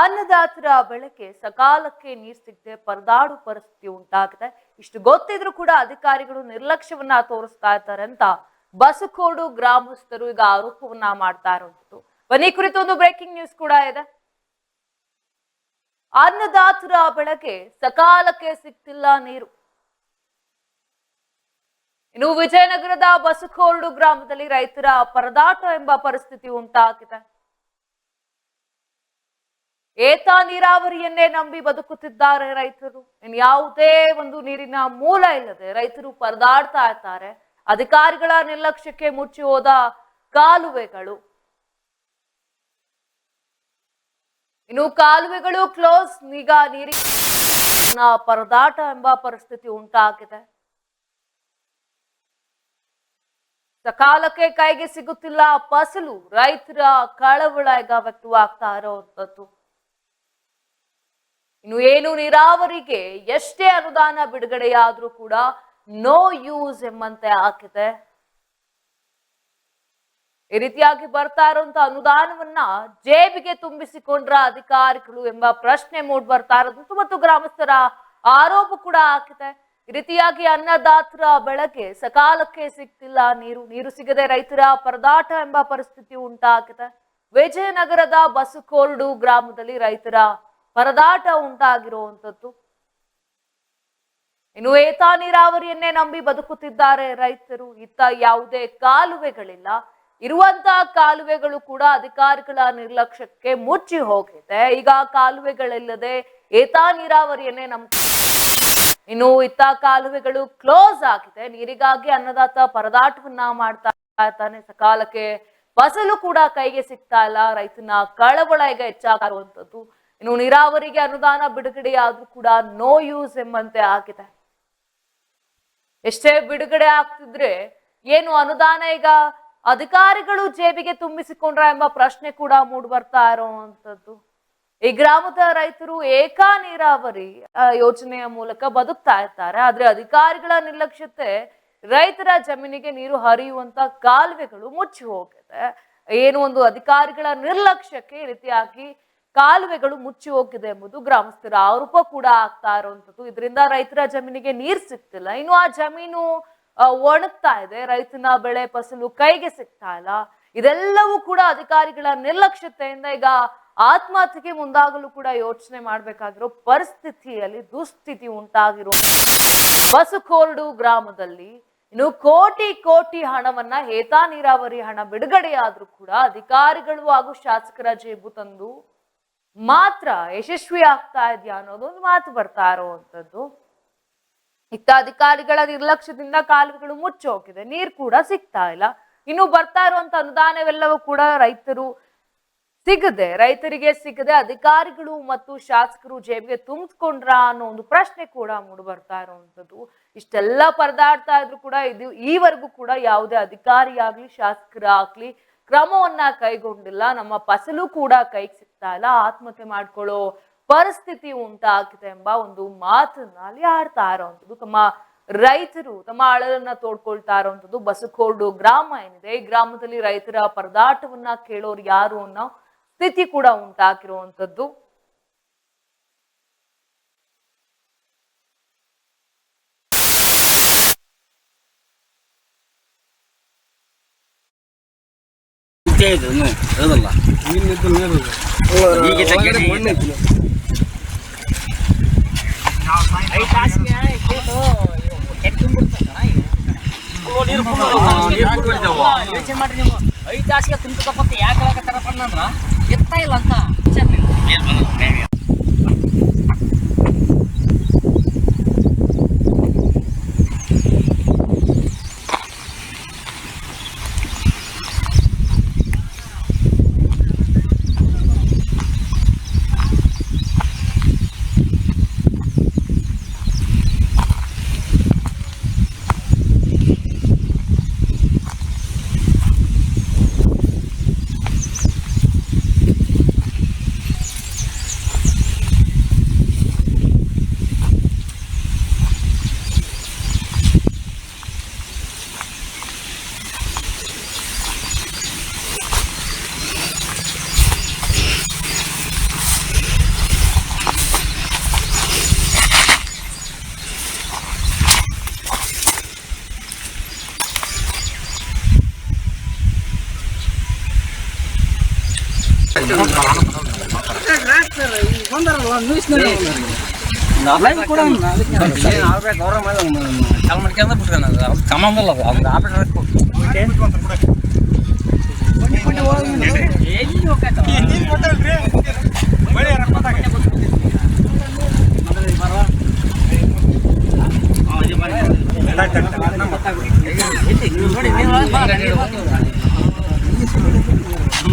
ಅನ್ನದಾತರ ಬೆಳಕೆ ಸಕಾಲಕ್ಕೆ ನೀರು ಸಿಗದೆ ಪರದಾಡು ಪರಿಸ್ಥಿತಿ ಉಂಟಾಗಿದೆ. ಇಷ್ಟು ಗೊತ್ತಿದ್ರು ಕೂಡ ಅಧಿಕಾರಿಗಳು ನಿರ್ಲಕ್ಷ್ಯವನ್ನ ತೋರಿಸ್ತಾ ಇದ್ದಾರೆ ಅಂತ ಬಸಕೋಡು ಗ್ರಾಮಸ್ಥರು ಈಗ ಆರೋಪವನ್ನ ಮಾಡ್ತಾ ಇರುವಂತದ್ದು ಬನ್ನಿ ಕುರಿತು ಒಂದು ಬ್ರೇಕಿಂಗ್ ನ್ಯೂಸ್ ಕೂಡ ಇದೆ. ಅನ್ನದಾತರ ಬೆಳಗ್ಗೆ ಸಕಾಲಕ್ಕೆ ಸಿಗ್ತಿಲ್ಲ ನೀರು. ಇನ್ನು ವಿಜಯನಗರದ ಬಸಕೋರ್ಡು ಗ್ರಾಮದಲ್ಲಿ ರೈತರ ಪರದಾಟ ಎಂಬ ಪರಿಸ್ಥಿತಿ ಉಂಟಾಗಿದೆ. ಏತ ನೀರಾವರಿಯನ್ನೇ ನಂಬಿ ಬದುಕುತ್ತಿದ್ದಾರೆ ರೈತರು. ಇನ್ ಯಾವುದೇ ಒಂದು ನೀರಿನ ಮೂಲ ಇಲ್ಲದೆ ರೈತರು ಪರದಾಡ್ತಾ ಇರ್ತಾರೆ. ಅಧಿಕಾರಿಗಳ ನಿರ್ಲಕ್ಷ್ಯಕ್ಕೆ ಮುಚ್ಚಿ ಹೋದ ಕಾಲುವೆಗಳು. ಇನ್ನು ಕಾಲುವೆಗಳು ಕ್ಲೋಸ್, ಈಗ ನೀರಿನ ಪರದಾಟ ಎಂಬ ಪರಿಸ್ಥಿತಿ ಉಂಟಾಗಿದೆ. ಸಕಾಲಕ್ಕೆ ಕೈಗೆ ಸಿಗುತ್ತಿಲ್ಲ ಫಸಲು. ರೈತರ ಕಳವಳ ಈಗ ವ್ಯಕ್ತವಾಗ್ತಾ ಇರೋವಂಥದ್ದು. ಇನ್ನು ಏನು ನೀರಾವರಿಗೆ ಎಷ್ಟೇ ಅನುದಾನ ಬಿಡುಗಡೆಯಾದ್ರೂ ಕೂಡ ನೋ ಯೂಸ್ ಎಂಬಂತೆ ಹಾಕಿದೆ. ಈ ರೀತಿಯಾಗಿ ಬರ್ತಾ ಇರುವಂತ ಅನುದಾನವನ್ನ ಜೇಬಿಗೆ ತುಂಬಿಸಿಕೊಂಡ್ರ ಅಧಿಕಾರಿಗಳು ಎಂಬ ಪ್ರಶ್ನೆ ಮೂಡ್ ಬರ್ತಾ ಇರೋದು ಮತ್ತು ಗ್ರಾಮಸ್ಥರ ಆರೋಪ ಕೂಡ ಹಾಕಿದೆ. ಈ ರೀತಿಯಾಗಿ ಅನ್ನದಾತರ ಬೆಳಗ್ಗೆ ಸಕಾಲಕ್ಕೆ ಸಿಗ್ತಿಲ್ಲ, ನೀರು ನೀರು ಸಿಗದೆ ರೈತರ ಪರದಾಟ ಎಂಬ ಪರಿಸ್ಥಿತಿ ಉಂಟಾಗಿದೆ. ವಿಜಯನಗರದ ಬಸುಕೋರ್ಡು ಗ್ರಾಮದಲ್ಲಿ ರೈತರ ಪರದಾಟ ಉಂಟಾಗಿರುವಂಥದ್ದು. ಇನ್ನು ಏತ ನೀರಾವರಿಯನ್ನೇ ನಂಬಿ ಬದುಕುತ್ತಿದ್ದಾರೆ ರೈತರು. ಇತ್ತ ಯಾವುದೇ ಕಾಲುವೆಗಳಿಲ್ಲ. ಇರುವಂತಹ ಕಾಲುವೆಗಳು ಕೂಡ ಅಧಿಕಾರಿಗಳ ನಿರ್ಲಕ್ಷ್ಯಕ್ಕೆ ಮುಚ್ಚಿ ಹೋಗಿದೆ. ಈಗ ಕಾಲುವೆಗಳಿಲ್ಲದೆ ಏತ ನೀರಾವರಿಯನ್ನೇ ನಮ್ ಇನ್ನು ಇತ್ತ ಕಾಲುವೆಗಳು ಕ್ಲೋಸ್ ಆಗಿದೆ. ನೀರಿಗಾಗಿ ಅನ್ನದಾತ ಪರದಾಟವನ್ನ ಮಾಡ್ತಾ ಇರ್ತಾನೆ ಸಕಾಲಕ್ಕೆ ಫಸಲು ಕೂಡ ಕೈಗೆ ಸಿಗ್ತಾ ಇಲ್ಲ. ರೈತನ ಕಳವಳ ಈಗ ಹೆಚ್ಚಾಗಿರುವಂತದ್ದು ಇನ್ನು ನೀರಾವರಿಗೆ ಅನುದಾನ ಬಿಡುಗಡೆಯಾದ್ರೂ ಕೂಡ ನೋ ಯೂಸ್ ಎಂಬಂತೆ ಆಗಿದೆ. ಎಷ್ಟೇ ಬಿಡುಗಡೆ ಆಗ್ತಿದ್ರೆ ಏನು ಅನುದಾನ ಈಗ ಅಧಿಕಾರಿಗಳು ಜೇಬಿಗೆ ತುಂಬಿಸಿಕೊಂಡ್ರ ಎಂಬ ಪ್ರಶ್ನೆ ಕೂಡ ಮೂಡ್ ಬರ್ತಾ ಇರುವಂತದ್ದು. ಈ ಗ್ರಾಮದ ರೈತರು ಏಕಾ ನೀರಾವರಿ ಯೋಜನೆಯ ಮೂಲಕ ಬದುಕ್ತಾ ಇರ್ತಾರೆ. ಆದ್ರೆ ಅಧಿಕಾರಿಗಳ ನಿರ್ಲಕ್ಷ್ಯತೆ ರೈತರ ಜಮೀನಿಗೆ ನೀರು ಹರಿಯುವಂತ ಕಾಲುವೆಗಳು ಮುಚ್ಚಿ ಹೋಗಿದೆ. ಏನು ಒಂದು ಅಧಿಕಾರಿಗಳ ನಿರ್ಲಕ್ಷ್ಯಕ್ಕೆ ಈ ರೀತಿಯಾಗಿ ಕಾಲುವೆಗಳು ಮುಚ್ಚಿ ಹೋಗಿದೆ ಎಂಬುದು ಗ್ರಾಮಸ್ಥರ ಆರೋಪ ಕೂಡ ಆಗ್ತಾ ಇರುವಂತದ್ದು ಇದರಿಂದ ರೈತರ ಜಮೀನಿಗೆ ನೀರ್ ಸಿಗ್ತಿಲ್ಲ. ಇನ್ನು ಆ ಜಮೀನು ಒಣಗ್ತಾ ಇದೆ. ರೈತನ ಬೆಳೆ ಫಸಲು ಕೈಗೆ ಸಿಗ್ತಾ ಇಲ್ಲ. ಇದೆಲ್ಲವೂ ಕೂಡ ಅಧಿಕಾರಿಗಳ ನಿರ್ಲಕ್ಷ್ಯತೆಯಿಂದ ಈಗ ಆತ್ಮಹತ್ಯೆಗೆ ಮುಂದಾಗಲು ಕೂಡ ಯೋಚನೆ ಮಾಡಬೇಕಾಗಿರೋ ಪರಿಸ್ಥಿತಿಯಲ್ಲಿ ದುಸ್ಥಿತಿ ಉಂಟಾಗಿರೋ ಬಸುಕೋರ್ಡು ಗ್ರಾಮದಲ್ಲಿ ಇನ್ನು ಕೋಟಿ ಕೋಟಿ ಹಣವನ್ನ ಹೇತಾ ನೀರಾವರಿ ಹಣ ಬಿಡುಗಡೆಯಾದ್ರೂ ಕೂಡ ಅಧಿಕಾರಿಗಳು ಹಾಗೂ ಶಾಸಕರ ಜೇಬು ತಂದು ಮಾತ್ರ ಯಶಸ್ವಿ ಆಗ್ತಾ ಇದೆಯಾ ಅನ್ನೋದೊಂದು ಮಾತು ಬರ್ತಾ ಇತ್ತ ಅಧಿಕಾರಿಗಳ ನಿರ್ಲಕ್ಷ್ಯದಿಂದ ಕಾಲುವೆಗಳು ಮುಚ್ಚಿ ಹೋಗಿದೆ, ನೀರ್ ಕೂಡ ಸಿಗ್ತಾ ಇಲ್ಲ. ಇನ್ನು ಬರ್ತಾ ಇರುವಂತ ಅನುದಾನವೆಲ್ಲವೂ ಕೂಡ ರೈತರು ಸಿಗದೆ, ರೈತರಿಗೆ ಸಿಗದೆ ಅಧಿಕಾರಿಗಳು ಮತ್ತು ಶಾಸಕರು ಜೇಬಿಗೆ ತುಂಬಿಸ್ಕೊಂಡ್ರ ಅನ್ನೋ ಒಂದು ಪ್ರಶ್ನೆ ಕೂಡ ಮೂಡಿ ಬರ್ತಾ ಇರುವಂತದ್ದು ಇಷ್ಟೆಲ್ಲ ಪರದಾಡ್ತಾ ಇದ್ರು ಕೂಡ ಇದು ಈವರೆಗೂ ಕೂಡ ಯಾವುದೇ ಅಧಿಕಾರಿ ಆಗ್ಲಿ ಶಾಸಕರ ಆಗ್ಲಿ ಕ್ರಮವನ್ನ ಕೈಗೊಂಡಿಲ್ಲ, ನಮ್ಮ ಫಸಲು ಕೂಡ ಕೈಗೆ ಸಿಗ್ತಾ ಇಲ್ಲ, ಆತ್ಮಹತ್ಯೆ ಮಾಡ್ಕೊಳ್ಳೋ ಪರಿಸ್ಥಿತಿ ಉಂಟಾಗಿದೆ ಎಂಬ ಒಂದು ಮಾತನ್ನ ಅಲ್ಲಿ ಆಡ್ತಾ ಇರೋವಂಥದ್ದು. ತಮ್ಮ ರೈತರು, ತಮ್ಮ ಅಳಲನ್ನ ತೋಡ್ಕೊಳ್ತಾ ಇರೋವಂಥದ್ದು. ಬಸಕೋರ್ಡು ಗ್ರಾಮ ಏನಿದೆ, ಈ ಗ್ರಾಮದಲ್ಲಿ ರೈತರ ಪರದಾಟವನ್ನ ಕೇಳೋರು ಯಾರು ಅನ್ನೋ ಸ್ಥಿತಿ ಕೂಡ ಉಂಟಾಗಿರುವಂಥದ್ದು. ಇಷ್ಟೇ ಇದೆ ಇನ್ನು ಇರೋದಲ್ಲ. ನೀರಿನಿದ್ದು ನೀರು ಈಗ ಯೋಚನೆ ಮಾಡಿ ನೀವು ಐದು ತಾಸಿಗೆ ತುಂಬಿಕಪ್ಪ ಯಾಕೆ ಹೇಳಕತ್ತಾರಪ್ಪ ಅಂದ್ರ? ಎತ್ತ ಇಲ್ಲ ಅಂತ. ಸಂಬಂಧ ಇಲ್ಲ ಅದು ಅವ್ರಿಗೆ ಆಪರೇಟರ್ ಎಲ್ಲಿ ಹೋಗ್ತಾಯ್ತ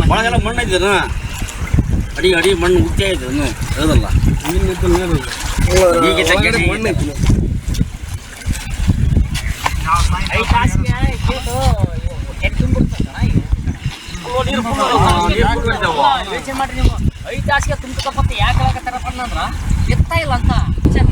ಒಳಗೆಲ್ಲ ಮಣ್ಣು ಐತಿನ ಅಡಿ ಅಡಿ ಮಣ್ಣು ಉಚ್ಚೆ ಐತೆ ಇನ್ನು ಹೌದಲ್ಲ? ಈಗ ಒಳಗಡೆ ಮಣ್ಣು. ಯೋಚನೆ ನೀವು. ಐದು ತಾಸಿಗೆ ತುಂಬಿಕಪ್ಪತ್ತ ಯಾಕೆ ಹೇಳಕತ್ತಾರಪ್ಪ ಅಂದ್ರ ಎತ್ತ ಇಲ್ಲ ಅಂತ. ವಿಚಾರ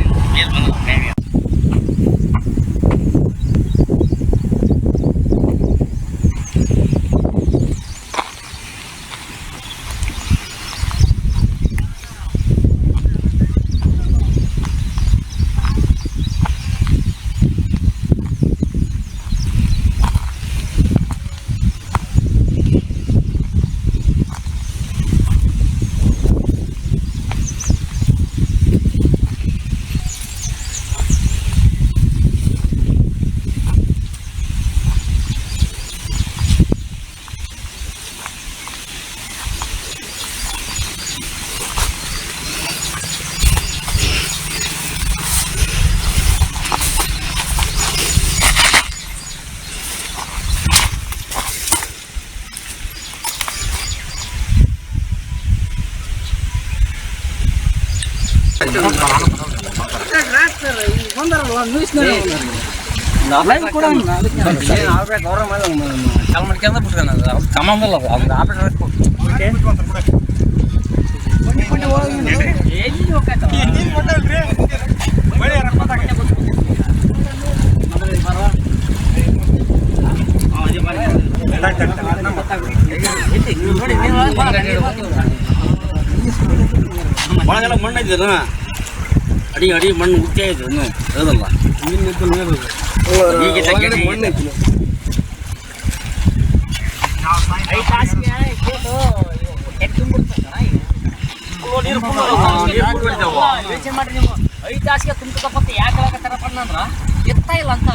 ಇಲ್ಲ. ಕೂಡ ಆಗ್ಬೇಕು ಅವ್ರ ಮೇಲೆ ಚಾಲು ಮಾಡ್ಕೊಂಡ ಬಿಟ್ಕೊಂಡ ಅದು ಅವ್ರಿಗೆ ಸಂಬಂಧ ಇಲ್ಲ ಅದು ಅವ್ರಿಗೆ ಆಪರೇಟರ್ ಎಲ್ಲಿ ಹೋಗ್ತಾಯ್ತ ಒಳಗೆಲ್ಲ ಮಣ್ಣು ಐತಿನ ಅಡಿ ಅಡಿ ಮಣ್ಣು ಉಚ್ಚೆ ಇದೆ ಇನ್ನು ಹೌದಲ್ಲ ನೀರಿನಿಂದ ನೀರು ಈಗ ಒಳಗಡೆ ಮಣ್ಣು ಐತಿಲ್ಲ ಐದು ತಾಸಿಗೆ ತುಂಬ ಈಗ. ಯಾಕೆ ಎತ್ತ ಇಲ್ಲ ಅಂತ.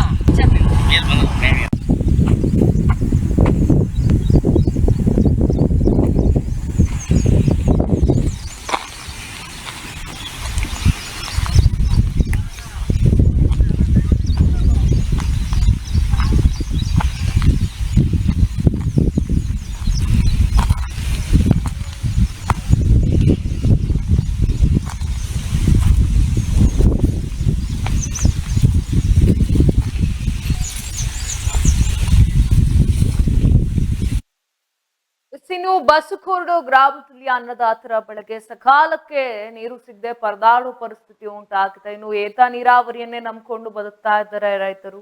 ಇನ್ನು ಗ್ರಾಮ ಗ್ರಾಮದಲ್ಲಿ ಅನ್ನದಾತರ ಬೆಳಗ್ಗೆ ಸಕಾಲಕ್ಕೆ ನೀರು ಸಿಗದೆ ಪರದಾಡು ಪರಿಸ್ಥಿತಿ ಉಂಟಾಗಿದೆ. ಇನ್ನು ಏತ ನೀರಾವರಿಯನ್ನೇ ನಂಬಿಕೊಂಡು ಬದುಕ್ತಾ ಇದ್ದಾರೆ ರೈತರು.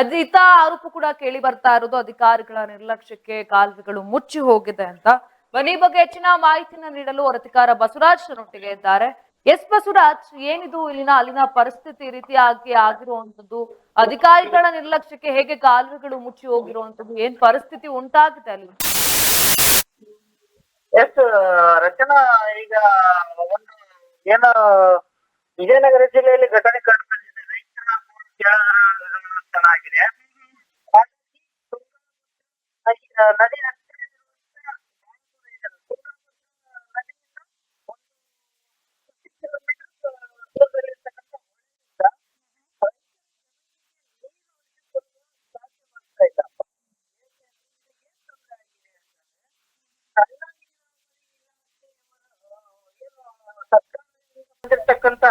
ಅದಿತ ಆರೋಪ ಕೂಡ ಕೇಳಿ ಬರ್ತಾ ಇರೋದು. ಅಧಿಕಾರಿಗಳ ನಿರ್ಲಕ್ಷ್ಯಕ್ಕೆ ಕಾಲುವೆಗಳು ಮುಚ್ಚಿ ಹೋಗಿದೆ ಅಂತ. ಬನ್ನಿ ಬಗ್ಗೆ ಹೆಚ್ಚಿನ ಮಾಹಿತಿನ ನೀಡಲು ವರತಿಕಾರ ಬಸವರಾಜ್ ನೊಟ್ಟಿಗೆ ಇದ್ದಾರೆ. ಎಸ್ ಬಸವರಾಜ್, ಏನಿದು ಇಲ್ಲಿನ ಅಲ್ಲಿನ ಪರಿಸ್ಥಿತಿ ರೀತಿಯಾಗಿ ಆಗಿರುವಂತದ್ದು ಅಧಿಕಾರಿಗಳ ನಿರ್ಲಕ್ಷ್ಯಕ್ಕೆ ಹೇಗೆ ಕಾಲುವೆಗಳು ಮುಚ್ಚಿ ಹೋಗಿರುವಂತದ್ದು ಏನ್ ಪರಿಸ್ಥಿತಿ ಉಂಟಾಗಿದೆ ಅಲ್ಲಿ? ಎಸ್ ರಚನಾ ಈಗ ಒಂದು ಏನು ವಿಜಯನಗರ ಜಿಲ್ಲೆಯಲ್ಲಿ ಘಟನೆ ಕಂಡು ಬಂದಿದೆ ರೈತರ ಚೆನ್ನಾಗಿದೆ ನದಿ ಹತ್ತಿರ ಒಂದು ಕಿಲೋಮೀಟರ್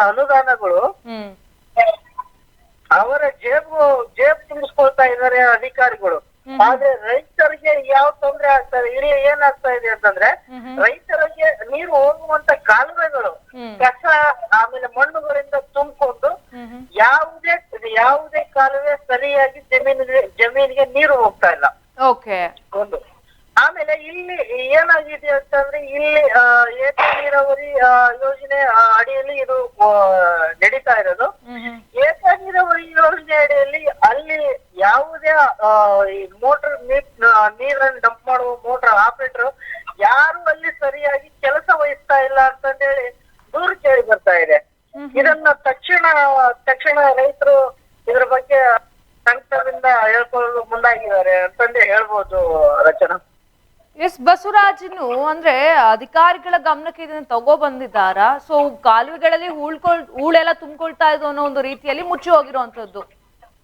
ಅನುದಾನಗಳು ಅವರ ಜೇಬು ಜೇಬ್ ತುಂಬಿಸ್ಕೊಳ್ತಾ ಇದಾರೆ ಅಧಿಕಾರಿಗಳು. ಆದ್ರೆ ರೈತರಿಗೆ ಯಾವ ತೊಂದ್ರೆ ಆಗ್ತಾ ಇದೆ ಇಲ್ಲಿ ಏನಾಗ್ತಾ ಇದೆ ಅಂತಂದ್ರೆ ರೈತರಿಗೆ ನೀರು ಹೋಗುವಂತ ಕಾಲುವೆಗಳು ಹ್ಮ್. ಕಸ ಆಮೇಲೆ ಮಣ್ಣುಗಳಿಂದ ತುಂಬಿಕೊಂಡು ಹ್ಮ್ ಹ್ಮ್ ಯಾವುದೇ ಯಾವುದೇ ಕಾಲುವೆ ಸರಿಯಾಗಿ ಜಮೀನಿಗೆ ಜಮೀನಿಗೆ ನೀರು ಹೋಗ್ತಾ ಇಲ್ಲ ಓಕೆ ಒಂದು ಆಮೇಲೆ ಇಲ್ಲಿ ಏನಾಗಿದೆ ಅಂತಂದ್ರೆ ಇಲ್ಲಿ ಆ, ಏತ ನೀರಾವರಿ ಆ, ಯೋಜನೆ ಆ, ಅಡಿಯಲ್ಲಿ ಇದು ಆ, ನಡೀತಾ ಇರೋದು ಹ್ಮ್ ಹ್ಮ್ ಏತ ನೀರಾವರಿ ಯೋಜನೆ ಅಡಿಯಲ್ಲಿ ಅಲ್ಲಿ ಯಾವುದೇ ಆ, ಈ ಮೋಟರ್ ನೀರನ್ನು ಡಂಪ್ ಮಾಡುವ ಮೋಟರ್ ಆಪರೇಟರ್ ಯಾರು ಅಲ್ಲಿ ಸರಿಯಾಗಿ ಬಸವರಾಜನು ಅಂದ್ರೆ ಅಧಿಕಾರಿಗಳ ಗಮನಕ್ಕೆ ಇದನ್ನ ತಗೋ ಬಂದಿದ್ದಾರ? ಸೊ ಕಾಲುವೆಗಳಲ್ಲಿ ಹೂಳ್ಕೊಳ್ ಹೂಳೆಲ್ಲ ತುಂಬಿಕೊಳ್ತಾ ಇದ್ದು ಅನ್ನೋ ಒಂದು ರೀತಿಯಲ್ಲಿ ಮುಚ್ಚಿ ಹೋಗಿರುವಂತದ್ದು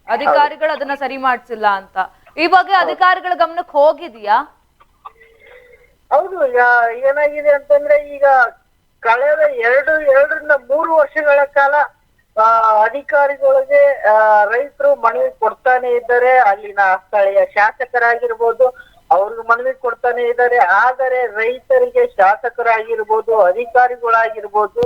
ಅಧಿಕಾರಿಗಳು ಅದನ್ನ ಸರಿ ಮಾಡ್ಸಿಲ್ಲ ಅಂತ. ಇವಾಗ ಅಧಿಕಾರಿಗಳ ಗಮನಕ್ಕೆ ಹೋಗಿದ್ಯಾ? ಹೌದು ಏನಾಗಿದೆ ಅಂತಂದ್ರೆ ಈಗ ಕಳೆದ ಎರಡು ಎರಡರಿಂದ ಮೂರು ವರ್ಷಗಳ ಕಾಲ ಅಧಿಕಾರಿಗಳಿಗೆ ರೈತರು ಮನವಿ ಕೊಡ್ತಾನೆ ಇದ್ದಾರೆ. ಅಲ್ಲಿನ ಸ್ಥಳೀಯ ಶಾಸಕರಾಗಿರ್ಬೋದು ಅವ್ರಿಗೆ ಮನವಿ ಕೊಡ್ತಾನೆ ಇದ್ದಾರೆ ಆದರೆ ರೈತರಿಗೆ ಶಾಸಕರಾಗಿರ್ಬೋದು ಅಧಿಕಾರಿಗಳಾಗಿರ್ಬೋದು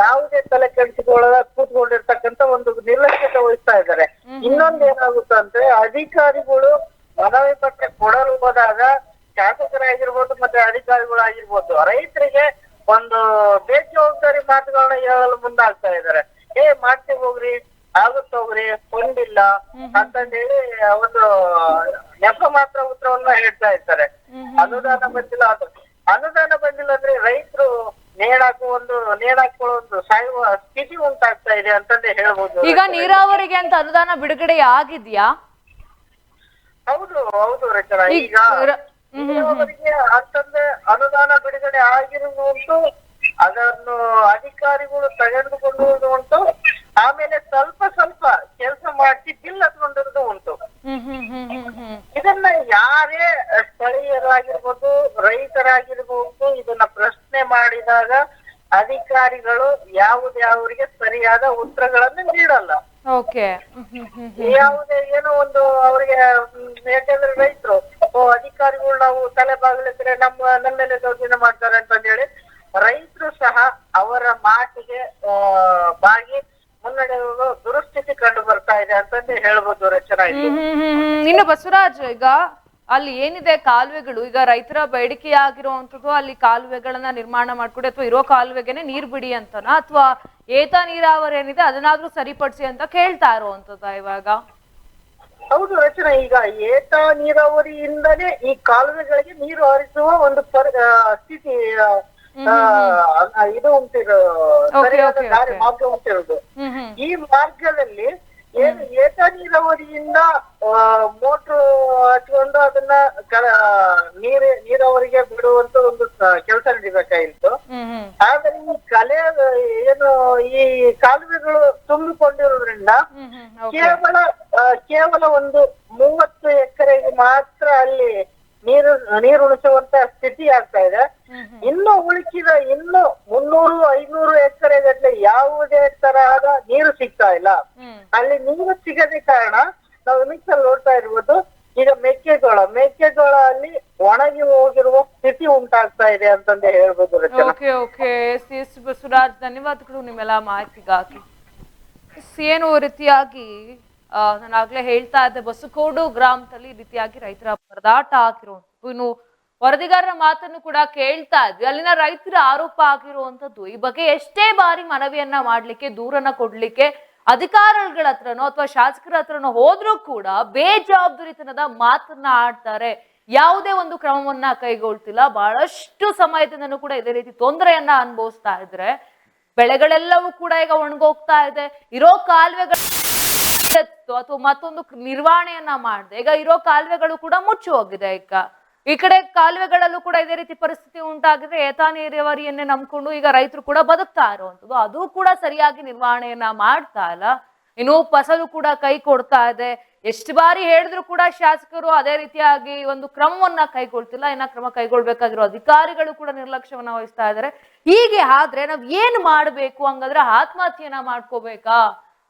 ಯಾವುದೇ ತಲೆ ಕೆಡಿಸಿಕೊಳ್ಳದ ಕೂತ್ಕೊಂಡಿರ್ತಕ್ಕಂತ ಒಂದು ನಿರ್ಲಕ್ಷ್ಯತೆ ವಹಿಸ್ತಾ ಇದ್ದಾರೆ. ಇನ್ನೊಂದು ಏನಾಗುತ್ತೆ ಅಂದ್ರೆ ಅಧಿಕಾರಿಗಳು ಮನವಿ ಪತ್ರ ಕೊಡಲು ಹೋದಾಗ ಶಾಸಕರಾಗಿರ್ಬೋದು ಮತ್ತೆ ಅಧಿಕಾರಿಗಳಾಗಿರ್ಬೋದು ರೈತರಿಗೆ ಒಂದು ಬೇಜವಾಬ್ದಾರಿ ಮಾತುಗಳನ್ನ ಹೇಳಲು ಮುಂದಾಗ್ತಾ ಇದ್ದಾರೆ. ಏ ಮಾಡ್ತೀವಿ ಹೋಗ್ರಿ ಆಗುತ್ತೆ ಹೋಗ್ರಿ ಫಂಡ್ ಇಲ್ಲ ಅಂತಂದೇಳಿ ಒಂದು ನೆಪ ಮಾತ್ರ ಉತ್ತರವನ್ನ ಹೇಳ್ತಾ ಇರ್ತಾರೆ ಅನುದಾನ ಬಂದಿಲ್ಲ ಅದು. ಅನುದಾನ ಬಂದಿಲ್ಲ ಅಂದ್ರೆ ರೈತರು ನೇಣಾಕು ಒಂದು ನೇಣಾಕೊಳ್ಳೋ ಒಂದು ಸಾಯುವ ಸ್ಥಿತಿ ಉಂಟಾಗ್ತಾ ಇದೆ ಅಂತಂದೇ ಹೇಳ್ಬೋದು. ಈಗ ನೀರಾವರಿಗೆ ಅಂತ ಅನುದಾನ ಬಿಡುಗಡೆ ಆಗಿದ್ಯಾ? ಹೌದು ಹೌದು ರಚನಾ ಈಗ. ನೀರಾವರಿಗೆ ಅಂತಂದ್ರೆ ಅನುದಾನ ಬಿಡುಗಡೆ ಆಗಿರುವುದು ಉಂಟು. ಅದನ್ನು ಅಧಿಕಾರಿಗಳು ತೆಗೆದುಕೊಳ್ಳುವುದು ಉಂಟು. ಆಮೇಲೆ ಸ್ವಲ್ಪ ಸ್ವಲ್ಪ ಕೆಲಸ ಮಾಡಿಸಿ ಬಿಲ್ ಹತ್ಕೊಂಡಿರೋದು ಉಂಟು. ಇದನ್ನ ಯಾರೇ ಸ್ಥಳೀಯರಾಗಿರ್ಬೋದು ರೈತರಾಗಿರ್ಬೋದು ಇದನ್ನ ಪ್ರಶ್ನೆ ಮಾಡಿದಾಗ ಅಧಿಕಾರಿಗಳು ಯಾವ್ದ್ಯಾವ್ರಿಗೆ ಸರಿಯಾದ ಉತ್ತರಗಳನ್ನು ನೀಡಲ್ಲ. ಯಾವುದೇ ಏನೋ ಒಂದು ಅವ್ರಿಗೆ ಯಾಕಂದ್ರೆ ರೈತರು ಓ ಅಧಿಕಾರಿಗಳು ನಾವು ತಲೆ ಬಾಗಿಲಿದ್ರೆ ನಮ್ಮ ನಮ್ಮ ಮೇಲೆ ದೌರ್ಜನ್ಯ ಮಾಡ್ತಾರೆ ಅಂತಂದೇಳಿ ರೈತರು ಸಹ ಅವರ ಮಾತಿಗೆ ಆ, ಬಾಗಿ ಮುನ್ನಡೆಯುವ ದುರಸ್ಥಿತಿ ಕಂಡು ಬರ್ತಾ ಇದೆ ಅಂತಂದು ಹೇಳ್ಬೋದು ರಚನಾ ಇದು. ಹ್ಮ್. ಇನ್ನು ಬಸವರಾಜ್ ಈಗ ಅಲ್ಲಿ ಏನಿದೆ ಕಾಲುವೆಗಳು? ಈಗ ರೈತರ ಬೇಡಿಕೆ ಆಗಿರುವಂತದ್ದು ಅಲ್ಲಿ ಕಾಲುವೆಗಳನ್ನ ನಿರ್ಮಾಣ ಮಾಡ್ಕೊಡಿ ಅಥವಾ ಇರೋ ಕಾಲುವೆಗೆನೆ ನೀರ್ ಬಿಡಿ ಅಂತನಾ? ಅಥವಾ ಏತ ನೀರಾವರಿ ಏನಿದೆ ಅದನ್ನಾದ್ರೂ ಸರಿಪಡಿಸಿ ಅಂತ ಕೇಳ್ತಾ ಇರುವಂತದ ಇವಾಗ? ಹೌದು ರಚನಾ ಈಗ ಏತ ನೀರಾವರಿಯಿಂದನೇ ಈ ಕಾಲುವೆಗಳಿಗೆ ನೀರು ಹರಿಸುವ ಒಂದು ಪರಿ- ಆ, ಸ್ಥಿತಿ ಆ, ಇದು ಉಂಟಿರೋ ಸರಿಯಾದ ದಾರಿ ಮಾರ್ಗ ಉಂಟಿರೋದು ಈ ಮಾರ್ಗದಲ್ಲಿ ಏನು ಏತ ನೀರಾವರಿಯಿಂದ ಮೋಟರ್ ಹಚ್ಕೊಂಡು ಅದನ್ನ ನೀರು ನೀರಾವರಿಗೆ ಬಿಡುವಂತ ಒಂದು ಕೆಲಸ ನಡಿಬೇಕಾಗಿತ್ತು ಆದ್ರೆ ಈ ಕಲೆ ಏನು ಈ ಕಾಲುವೆಗಳು ತುಂಬಿಕೊಂಡಿರೋದ್ರಿಂದ ಕೇವಲ ಕೇವಲ ಒಂದು ಮೂವತ್ತು ಎಕರೆಗೆ ಮಾತ್ರ ಅಲ್ಲಿ ನೀರು ನೀರು ಉಳಿಸುವಂತ ಸ್ಥಿತಿ ಆಗ್ತಾ ಇದೆ. ಇನ್ನು ಉಳಿಕಿದ ಇನ್ನು ಮುನ್ನೂರು ಐನೂರು ಎಕರೆ ಗಟ್ಟಲೆ ಯಾವುದೇ ತರಹದ ನೀರು ಸಿಗ್ತಾ ಇಲ್ಲ. ಅಲ್ಲಿ ನೀರು ಸಿಗದ ಕಾರಣ ನಾವು ಮಿಕ್ಸಲ್ಲಿ ನೋಡ್ತಾ ಇರ್ಬೋದು ಈಗ ಮೆಕ್ಕೆಜೋಳ ಮೆಕ್ಕೆಜೋಳ ಅಲ್ಲಿ ಒಣಗಿ ಹೋಗಿರುವ ಸ್ಥಿತಿ ಉಂಟಾಗ್ತಾ ಇದೆ ಅಂತಂದೇ ಹೇಳ್ಬೋದು Rachana. Okay okay. C S ಧನ್ಯವಾದಗಳು ನಿಮ್ಮೆಲ್ಲ ಮಾಹಿತಿಗಾಗಿ. ಏನು ರೀತಿಯಾಗಿ ನಾನು ಆಗ್ಲೇ ಹೇಳ್ತಾ ಇದ್ದೆ, ಬಸಕೋಡು ಗ್ರಾಮದಲ್ಲಿ ಈ ರೀತಿಯಾಗಿ ರೈತರ ಪರದಾಟ ಆಗಿರುವಂಥದ್ದು. ಇನ್ನು ವರದಿಗಾರರ ಮಾತನ್ನು ಕೂಡ ಕೇಳ್ತಾ ಇದ್ವಿ. ಅಲ್ಲಿನ ರೈತರ ಆರೋಪ ಆಗಿರುವಂತದ್ದು ಈ ಬಗ್ಗೆ ಎಷ್ಟೇ ಬಾರಿ ಮನವಿಯನ್ನ ಮಾಡ್ಲಿಕ್ಕೆ, ದೂರನ್ನ ಕೊಡ್ಲಿಕ್ಕೆ ಅಧಿಕಾರಿಗಳ ಹತ್ರನೋ ಅಥವಾ ಶಾಸಕರ ಹತ್ರನೋ ಹೋದ್ರೂ ಕೂಡ ಬೇಜವಾಬ್ದಾರಿತನದ ಮಾತನ್ನ ಆಡ್ತಾರೆ. ಯಾವುದೇ ಒಂದು ಕ್ರಮವನ್ನ ಕೈಗೊಳ್ತಿಲ್ಲ. ಬಹಳಷ್ಟು ಸಮಯದಿಂದನೂ ಕೂಡ ಇದೇ ರೀತಿ ತೊಂದರೆಯನ್ನ ಅನುಭವಿಸ್ತಾ ಇದ್ರೆ, ಬೆಳೆಗಳೆಲ್ಲವೂ ಕೂಡ ಈಗ ಒಣಗೋಗ್ತಾ ಇದೆ. ಇರೋ ಕಾಲುವೆಗಳು ಅಥವಾ ಮತ್ತೊಂದು ನಿರ್ವಹಣೆಯನ್ನ ಮಾಡಿದೆ. ಈಗ ಇರೋ ಕಾಲುವೆಗಳು ಕೂಡ ಮುಚ್ಚಿ ಹೋಗಿದೆ ಈಗ. ಈ ಕಡೆ ಕಾಲುವೆಗಳಲ್ಲೂ ಕೂಡ ಇದೇ ರೀತಿ ಪರಿಸ್ಥಿತಿ ಉಂಟಾಗಿದೆ. ಏತಾ ನೀರಾವರಿಯನ್ನೇ ನಂಬ್ಕೊಂಡು ಈಗ ರೈತರು ಕೂಡ ಬದುಕ್ತಾ ಇರುವಂತದ್ದು ಅದು ಕೂಡ ಸರಿಯಾಗಿ ನಿರ್ವಹಣೆಯನ್ನ ಮಾಡ್ತಾ ಇಲ್ಲ. ಇನ್ನು ಫಸಲು ಕೂಡ ಕೈ ಕೊಡ್ತಾ ಇದೆ. ಎಷ್ಟು ಬಾರಿ ಹೇಳಿದ್ರು ಕೂಡ ಶಾಸಕರು ಅದೇ ರೀತಿಯಾಗಿ ಒಂದು ಕ್ರಮವನ್ನ ಕೈಗೊಳ್ತಿಲ್ಲ. ಏನ ಕ್ರಮ ಕೈಗೊಳ್ಬೇಕಾಗಿರೋ ಅಧಿಕಾರಿಗಳು ಕೂಡ ನಿರ್ಲಕ್ಷ್ಯವನ್ನ ವಹಿಸ್ತಾ ಇದ್ದಾರೆ. ಹೀಗೆ ಆದ್ರೆ ನಾವ್ ಏನ್ ಮಾಡ್ಬೇಕು ಹಂಗಾದ್ರೆ ಆತ್ಮಹತ್ಯೆಯನ್ನ ಮಾಡ್ಕೋಬೇಕಾ?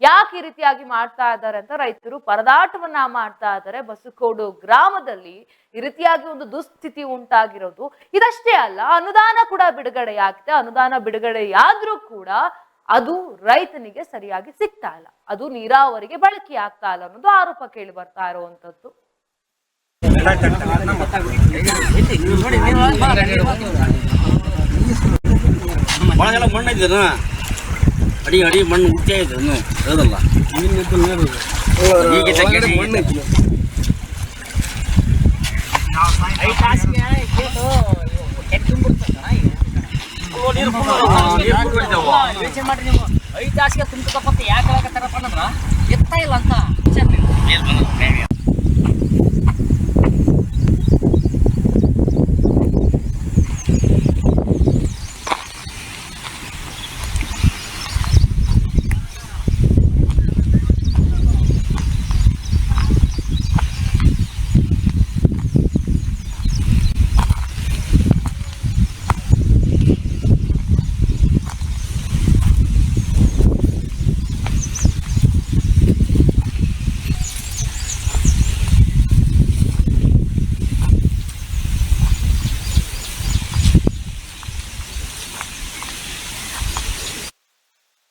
ಯಾಕೆ ಈ ರೀತಿಯಾಗಿ ಮಾಡ್ತಾ ಇದ್ದಾರೆ ಅಂತ ರೈತರು ಪರದಾಟವನ್ನ ಮಾಡ್ತಾ ಇದ್ದಾರೆ. ಬಸುಕೋಡು ಗ್ರಾಮದಲ್ಲಿ ಈ ರೀತಿಯಾಗಿ ಒಂದು ದುಸ್ಥಿತಿ ಉಂಟಾಗಿರೋದು. ಇದಷ್ಟೇ ಅಲ್ಲ, ಅನುದಾನ ಕೂಡ ಬಿಡುಗಡೆಯಾಗಿದೆ. ಅನುದಾನ ಬಿಡುಗಡೆಯಾದ್ರೂ ಕೂಡ ಅದು ರೈತನಿಗೆ ಸರಿಯಾಗಿ ಸಿಗ್ತಾ ಇಲ್ಲ. ಅದು ನೀರಾವರಿಗೆ ಬಳಕೆ ಆಗ್ತಾ ಇಲ್ಲ ಅನ್ನೋದು ಆರೋಪ ಕೇಳಿ ಬರ್ತಾ ಇರುವಂತದ್ದು ಅಡಿ ಅಡಿ ಮಣ್ಣು ಮುಚ್ಚೆ ಇದೆ ಇನ್ನು. ನೀರು ಈಗ ಐದು ತಾಸಿಗೆ ನೀರು ತುಂಬಿಕಪ್ಪ ಯಾಕೆ ಹೇಳಕತ್ತಾರಪ್ಪ ಅಂದ್ರ ಎತ್ತಾ ಇಲ್ಲ ಅಂತ ವಿಚಾರ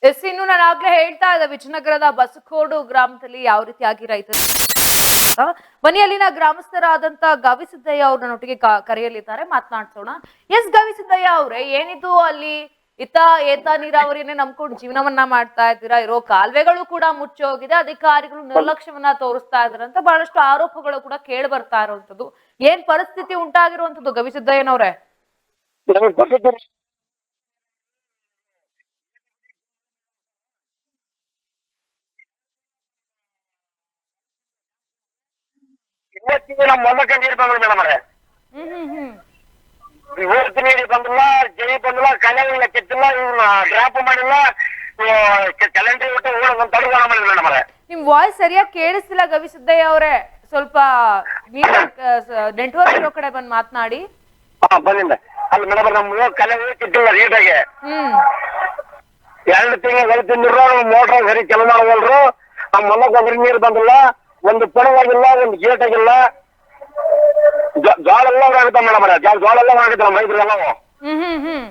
ಎಸ್ ಇನ್ನು ನಾನು ಆಗ್ಲೇ ಹೇಳ್ತಾ ಇದ್ದೆ ವಿಜಯನಗರದ ಬಸಕೋಡು ಗ್ರಾಮದಲ್ಲಿ ಯಾವ ರೀತಿಯಾಗಿ ರೈತರು ಮನೆಯಲ್ಲಿನ ಗ್ರಾಮಸ್ಥರಾದಂತ ಗವಿಸಿದ್ದಯ್ಯ ಅವ್ರ ಒಟ್ಟಿಗೆ ಕರೆಯಲಿದ್ದಾರೆ ಮಾತನಾಡ್ಸೋಣ. ಎಸ್ ಗವಿಸಿದ್ದಯ್ಯ ಅವ್ರೆ, ಏನಿದು ಅಲ್ಲಿ ಇತ್ತ ಏತ ನೀರಾವರಿನೇ ನಂಬ್ಕೊಂಡು ಜೀವನವನ್ನ ಮಾಡ್ತಾ ಇದ್ದೀರಾ? ಇರೋ ಕಾಲುವೆಗಳು ಕೂಡ ಮುಚ್ಚೋಗಿದೆ ಅಧಿಕಾರಿಗಳು ನಿರ್ಲಕ್ಷ್ಯವನ್ನ ತೋರಿಸ್ತಾ ಇದಾರೆ ಅಂತ ಬಹಳಷ್ಟು ಆರೋಪಗಳು ಕೂಡ ಕೇಳಿ ಬರ್ತಾ ಇರುವಂತದ್ದು ಏನ್ ಪರಿಸ್ಥಿತಿ ಉಂಟಾಗಿರುವಂತದ್ದು ಗವಿಸಿದ್ದಯ್ಯನವ್ರೆ ಇವತ್ತಿಗೆ ನಮ್ಮ ಹೊಲಕ್ಕೆ ನೀರು ಬಂದ್ರು ಮೇಡಮ್ ಅವರೇ. ಹ್ಮ್ ಹ್ಮ್ ಹ್ಮ್. ಇವತ್ತು ಬಂದಿಲ್ಲ ಜೈ ಬಂದಿಲ್ಲ ಕಲೆ ಇಲ್ಲ ಕೆತ್ತಿಲ್ಲ ಇವ್ನ ಡ್ರಾಪ್ ಮಾಡಿಲ್ಲ ಕ್ಯಾಲೆಂಡರ್ ಓಡ ಒಂದು ತಡ ಮಾಡಿದ್ರು ಮೇಡಮ್ ಅವರೇ. ನಿಮ್ ವಾಯ್ಸ್ ಸರಿಯಾಗಿ ಕೇಳಿಸ್ತಿಲ್ಲ ಗವಿಸಿದ್ದಯ್ಯ ಅವರೇ. ಸ್ವಲ್ಪ ನೆಟ್ವರ್ಕ್ ಇರೋ ಕಡೆ ಬಂದ್ ಮಾತನಾಡಿ. ಹಾ ಬಂದಿಂದ ಅಲ್ಲ ಮೇಡಮ್ ನಮ್ಮ ಕಲೆ ಕಿಟ್ಟಿಲ್ಲ ರೀಟಾಗೆ ಹ್ಮ್. ಎರಡು ತಿಂಗಳು ಗಳಿ ನೀರು ಮೋಟರ್ ಸರಿ ಕೆಲಸ ಮಾಡವಲ್ರು. ನಮ್ಮ ಹೊಲಕ್ಕೆ ನೀರು ಬಂದಿಲ್ಲ. ಒಂದು ಪಣವಾಗಿಲ್ಲ ಒಂದು ಗೇಟ್ ಆಗಿಲ್ಲ ಜ- ಜೋಳ ಎಲ್ಲ ಆಗುತ್ತೆ ಮೇಡಮ್ ಅವರೇ. ಜೋಳ ಎಲ್ಲ ಆಗುತ್ತೆ ನಮ್ಮ ರೈತರೆಲ್ಲ ಹ್ಮ್ ಹ್ಮ್ ಹ್ಮ್.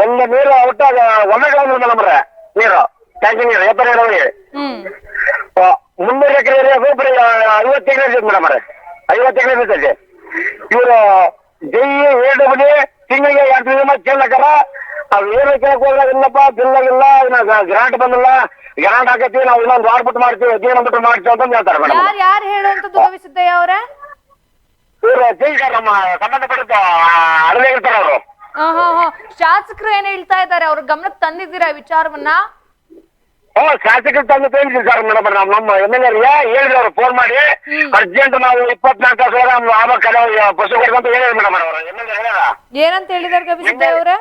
ಒಂದು ನೀರು ಒಟ್ಟಾಗ ಒಮ್ಮೆಗಳ ಮೇಡಮ್ ಅವರೇ ನೀರು. ಟ್ಯಾಂಕಿ ನೀರು ಎತ್ತರ ನೀರಾವರಿ ಹ್ಮ್. ಮುನ್ನೂರು ಎಕರೆ ಅದು ಬರೀ ಐವತ್ತು ಎಕರೆ ಇದೆ ಮೇಡಮ್ ಅವರೇ. ಐವತ್ತು ಎಕರೆ ಇರ್ತೈತೆ ಇವರು ಜೈ ಎ ಡಬ್ಲ್ಯೂ ತಿಂಗಳಿಗೆ ಎರಡು ದಿನ ಕೇಳಕರ ಅವ್ ಏನು ಕೇಳಕ್ ಹೋಗ್ಲಾಗಿಲ್ಲಪ್ಪ ಬಿಲ್ಲಾಗಿಲ್ಲ ಗ್ರಾಂಟ್ ಬಂದಿಲ್ಲ ಗ್ರಾಂಟ್ ಹಾಕತ್ತೀವಿ ನಾವು ಇನ್ನೊಂದು ವಾರ ಬಿಟ್ಟು ಮಾಡ್ತೀವಿ ಹದಿನೈದು ಬಿಟ್ಟು ಮಾಡ್ತೀವಿ ಅಂತ ಹೇಳ್ತಾರೆ ಮೇಡಮ್ ಯಾರ್ ಯಾರು ಹೇಳುವಂತದ್ದು ಗವಿಸಿದ್ದಯ್ಯ ಅವರೇ? ಇವ್ರು ಜೈ ಸರ್ ನಮ್ಮ ಸಂಬಂಧಪಟ್ಟ ಅಡವೆ ಇರ್ತಾರೆ ಅವರು. ಶಾಸಕರು ಏನ್ ಹೇಳ್ತಾ ಇದ್ದಾರೆ? ಅವ್ರ ಗಮನಕ್ಕೆ ತಂದಿದ್ದೀರಾ ವಿಚಾರವನ್ನ? ಶಾಸಕರು ತಂದು ತಿಳಿಸಿ ಸರ್ ಮೇಡಮ್ ನಮ್ಮ ನಮ್ಮ ಎಂ ಎಲ್ ಎ ಹೇಳಿದ್ರು ಅವ್ರು ಫೋನ್ ಮಾಡಿ. ಅರ್ಜೆಂಟ್ ನಾವು ಇಪ್ಪತ್ನಾಲ್ಕು ಸಾವಿರ ಆಮ ಆವಾಗ ಕಲೆ ಪಶು ಕೊಡ್ಬೇಕಂತ ಹೇಳಿದ್ರು ಮೇಡಮ್ ಅವ್ರ. ಎಂ ಎಲ್ ಎ ಏನಂತ ಹೇಳಿದಾರೆ ಗವಿಸಿದ್ದಯ್ಯ ಅವರೇ?